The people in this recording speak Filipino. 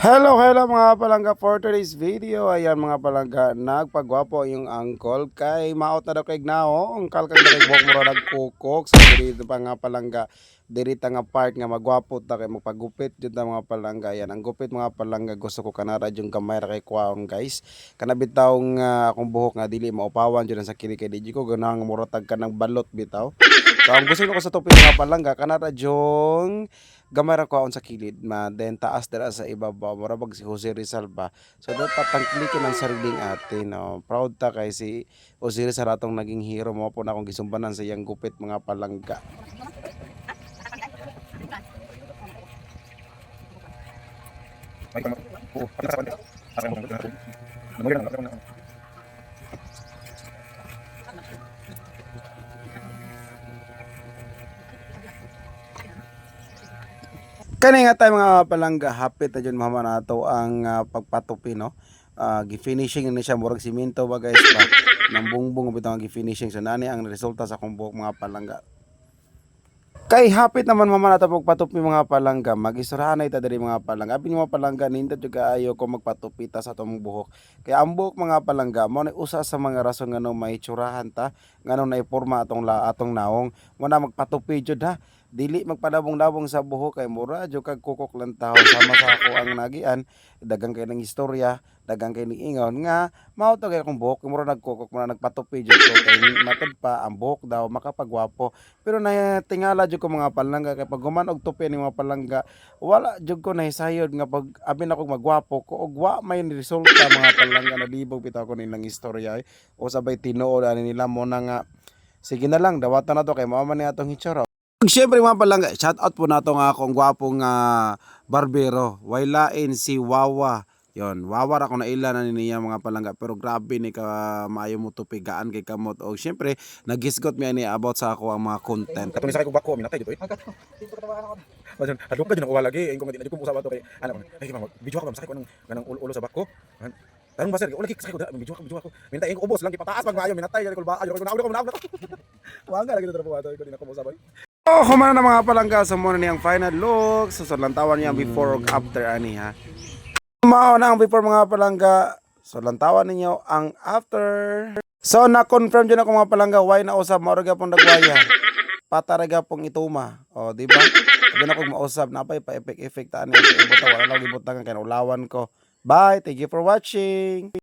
Hello, hello mga palangga for today's video. Ayan mga palangga, nagpagwapo yung uncle kay maot na daw kay gnao. Ang kalkang kay buhok mo nagkukok. So dito pa nga palangga, dirita nga part nga magwapo ta kay magpagupit jud ta mga palangga. Ayan, ang gupit mga palangga gusto ko kanara yung kamay ra kay kwaon guys. Kana bitaw nga akong buhok nga dili maupawan jud sa kili kay di ko ganang muratag ka ng balot bitaw. So ang gusto ko sa tupid mga palangga kanara yung gamay ra kwaon sa kilid ma then taas dira sa ibabaw mura bag si Jose Rizal ba so dapat tangkilikin ang sariling atin no proud ta kay si Jose Rizal atong naging hero mo po na akong gisumbanan sa iyang gupit mga palangga Ay, tama. Oo, pati nasa pante. Asa mo kung ano. Namuli lang, ako kani nga tayo mga palangga hapit na dyan mama nato ang ah, pagpatupi no Ah, gi-finishing ni siya murag simento ba guys ba nang bungbong bitaw ang gi-finishing so nani ang resulta sa akong buhok mga palangga Kay hapit naman mama nato pagpatupi mga palangga, magisurahan ita diri mga palangga. Abi mga palangga nindot jud kaayo ko magpatupi ta sa atong buhok. Kaya ang buhok mga palangga mo na usa sa mga rason ngano may tsurahan ta, ngano na iporma atong la atong naong, mo na magpatupi jud ha. Dili magpadabong-dabong sa buhok kay mura jud kag kukok lang tawo. Sama sa ako ang nagian, dagang kay ng istorya, dagang kay ning ingon nga mao to kay akong buhok mura nagkukok mura nagpatupi jud ko kay matod pa ang buhok daw makapagwapo. Pero na tingala jud ko mga palangga kay pag guman og tupi ni mga palangga wala jud ko nahisayod nga pag abi na kog magwapo ko og wa may resulta mga palangga na libog bitaw ko nilang istorya eh. o sabay tinuod ani nila mo na nga sige na lang dawatan na to kay mao man ni atong hitsura Siyempre mga palangga, shout out po nato nga akong gwapong ah, barbero. Wailain si Wawa. Yon, Wawa ra ko na ila na niya mga palangga pero grabe ni ka maayo mo tupigaan kay kamot og syempre nagisgot mi ani about sa ako ang mga content. Kato ni sakay ko bako, minatay dito eh. Majan, hadlok ka dyan ang uwa lagi. Ayun ko nga, di ko usap ato kay, ano, ay, mama, video ako, sakay ko ng, ng ulo sa bako. Man, Tanong ba sir, wala sakay ko, da, video ako, video ako. Minatay ko ubos lang, kipataas pag maayo, minatay, ko ba, ayo, ko na, ko na, ko na. Wanga lagi dito po ato, ko din ako mo sabay. Oh, kumana na mga palangga sa muna niyang final look. So, lantawan niya before ug after ani ha. Mao na ang before mga palangga. So, lantawan ninyo ang after. So, na-confirm dyan ako mga palangga. Why na usab? Mauraga pong nagwaya. Pataraga pong ituma. O, di ba? Sabi na kong mausap. Napay pa effect effect niya. Ibuta, wala lang ibutan kaya ulawan ko. Bye. Thank you for watching.